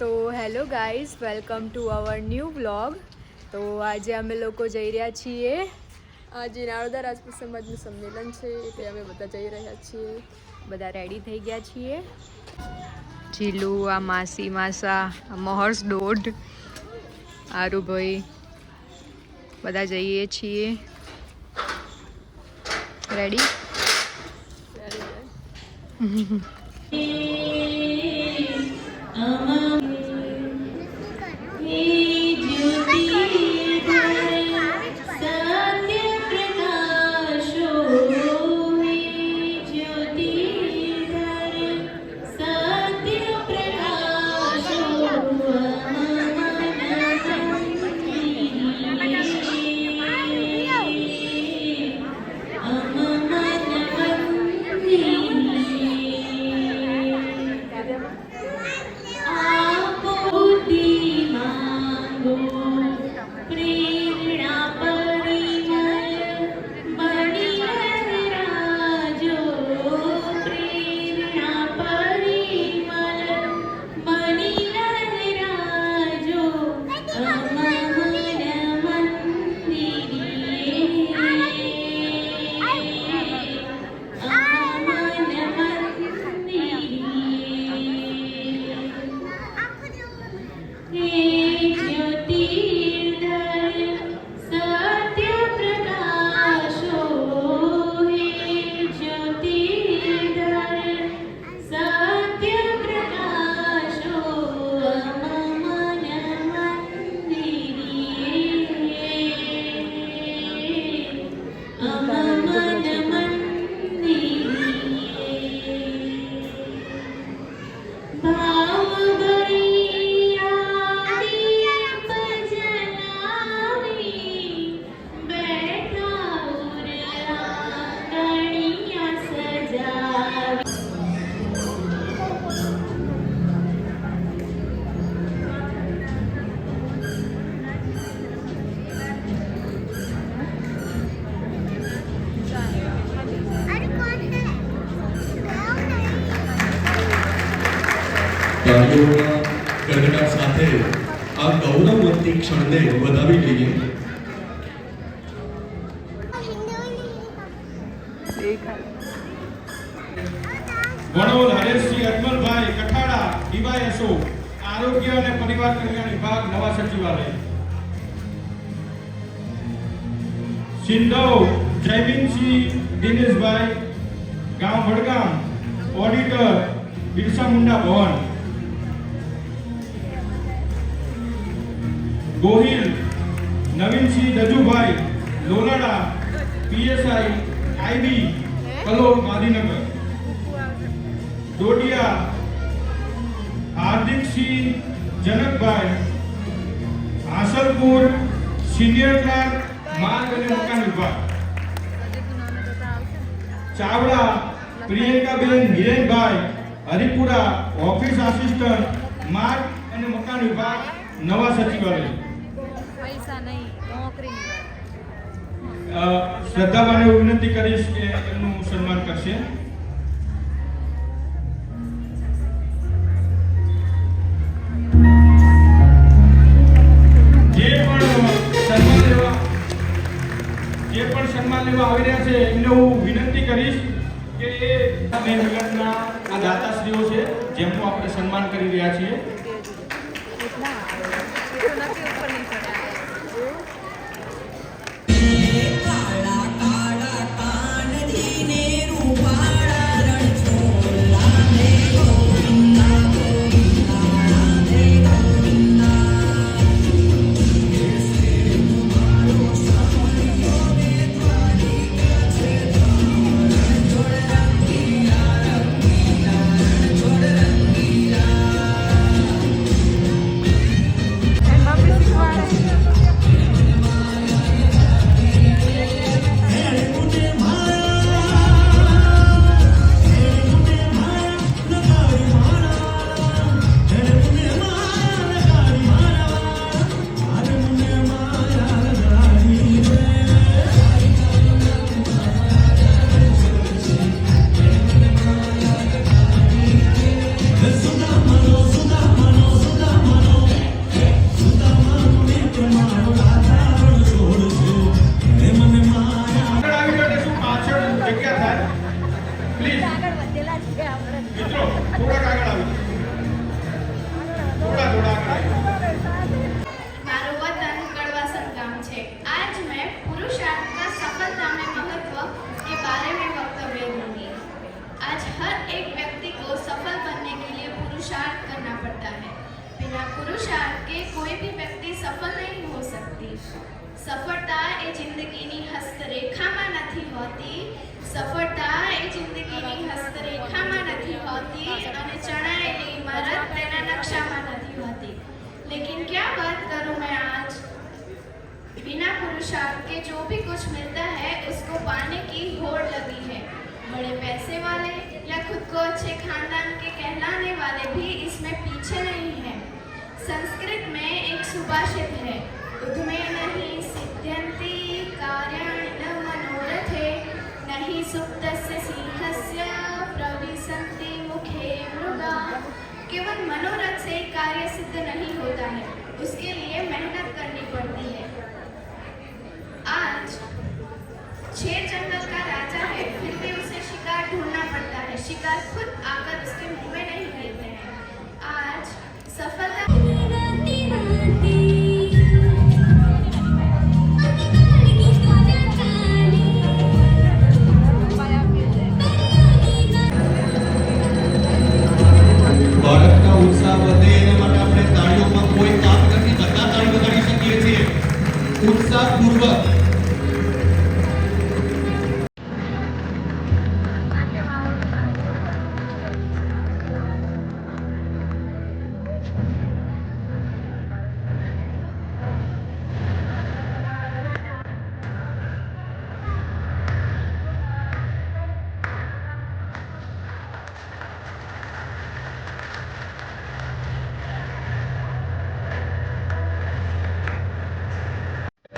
तो hello guys welcome to our new vlog तो आज हम लोग को जाई રહ્યા છીએ આજ ઇનારોદા રાજપુસ સમજનું સંમેલન છે એટલે અમે બધા જઈ રહ્યા છીએ બધા રેડી થઈ ગયા છીએ જીલુ આ માસી માસા મોહર્સ ડોડ આરુ ભાઈ બધા જઈએ છીએ રેડી રેડી હમ હમ You. Jyoti. એક ક્ષણને વધાવી લઈએ વડોલ હરેશજી અજમલભાઈ કઠાડા ડીવાયએસઓ આરોગ્ય અને પરિવાર કલ્યાણ વિભાગ નવા સચિવાલય સિંધવ જયબીનસિંહ દિનેશભાઈ ગામ Vadgam auditor Birsa Munda Bhavan Gohil Navinsinh Dajubhai Lolada PSI IB Kalol Gandhinagar Dodiya Hardiksinh Janakbhai Hasalpur senior clerk માર્ગ અને મકાન વિભાગ ચાવડા પ્રિયંકાબેન હિરેનભાઈ હરિપુરા ઓફિસ આસિસ્ટન્ટ માર્ગ અને મકાન વિભાગ નવા સચિવાલય શ્રદ્ધાભાને વિનંતી કરીશ કે એમનું સન્માન કરશે જે પણ સન્માન લેવા આવી રહ્યા છે એમને હું વિનંતી કરીશ કે એ બે જગતના આ છે જેમનું આપણે સન્માન કરી રહ્યા છીએ लेकिन क्या बात करूं मैं आज बिना पुरुषार्थ के जो भी कुछ मिलता है उसको पाने की होड़ लगी है बड़े पैसे वाले या खुद को अच्छे खानदान के कहलाने वाले भी इसमें पीछे नहीं हैं संस्कृत में एक सुभाषित है उधमे नहीं सिद्धंती कार्याण मनोरथे नहीं सुप्तस्य सिंह प्रविशन्ति मुखे मृगा केवल मनोरथ से कार्य सिद्ध नहीं होता है उसके लिए मेहनत करनी पड़ती है 정부가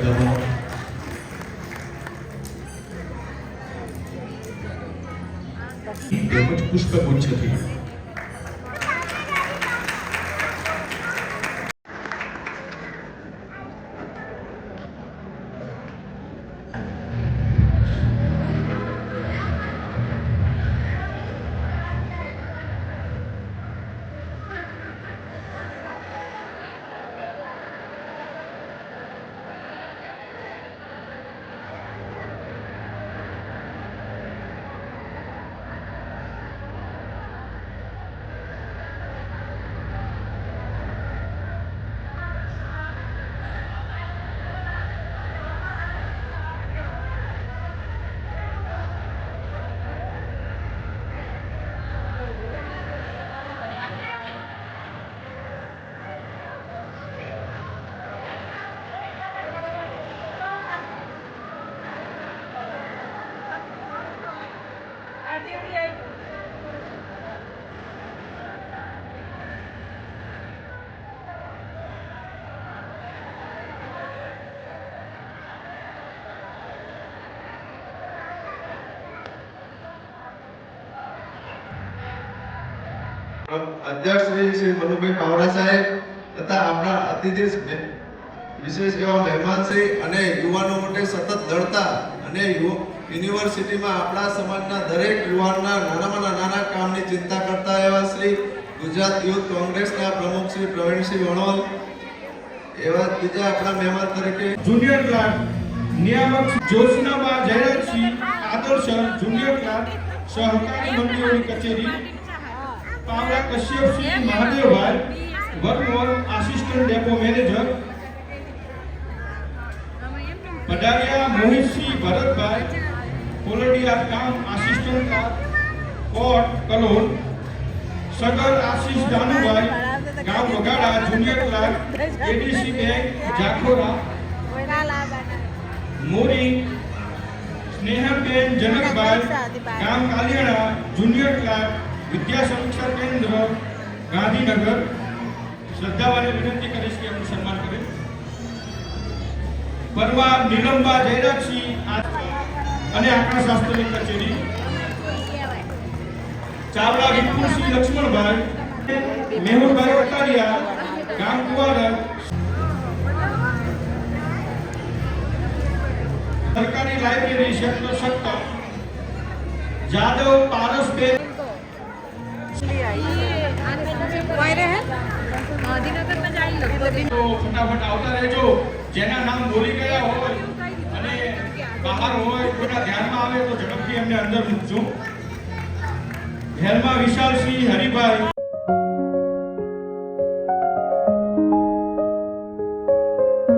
দেব পুষ্প গুচ্ছতি અધ્યક્ષ શ્રી મનુભાઈ પાવડા સાહેબ તથા આપણા અતિથિ વિશેષ એવા મહેમાન શ્રી અને યુવાનો માટે સતત લડતા અને યુવા યુનિવર્સિટીમાં આપણા સમાજના દરેક યુવાનના નાનામાં નાના કામની ચિંતા કરતા એવા શ્રી ગુજરાત યુથ કોંગ્રેસના પ્રમુખ શ્રી પ્રવીણસિંહ વણોલ એવા બીજા આપણા મહેમાન તરીકે જુનિયર ક્લાર્ક નિયામક જોશનાબા જયરાજસિંહ આદર્શ જુનિયર ક્લાર્ક સહકારી મંડળીઓની કચેરી Pavda Kashyapsinh Mahadevbhai વર્કમોલ assistant depot manager Padariya Mohitsinh Bharatbhai quality of काम assistant का कोर्ट कलोन सदर आशीष दानुभाई गांव Vagada junior clerk ADC bank Jakhora Mori Snehaben Janakbhai ગામ કાલિયાણા જુનિયર ક્લાર્ક વિદ્યા સમીક્ષા કેન્દ્ર ગાંધીનગર શ્રદ્ધાવાને વિનંતી કરીશ કે એમનું સન્માન કરે પરવા નિલંબા જયરાજસિંહ આ અને આંકડાશાસ્ત્રની કચેરી ચાવડા વિપુલ શ્રી લક્ષ્મણભાઈ મેહુલભાઈ અટારિયા ગામ કુવાડર સરકારી લાઇબ્રેરી સેક્ટર સત્તર જાદવ પારસબે ફટાફટ આવતા રહેજો જેના નામ બોલી ગયા હોય બહાર હોય કોઈના ધ્યાનમાં આવે તો ઝડપથી એમને અંદર મૂકજો ધ્યાનમાં વિશાલસિંહ હરિભાઈ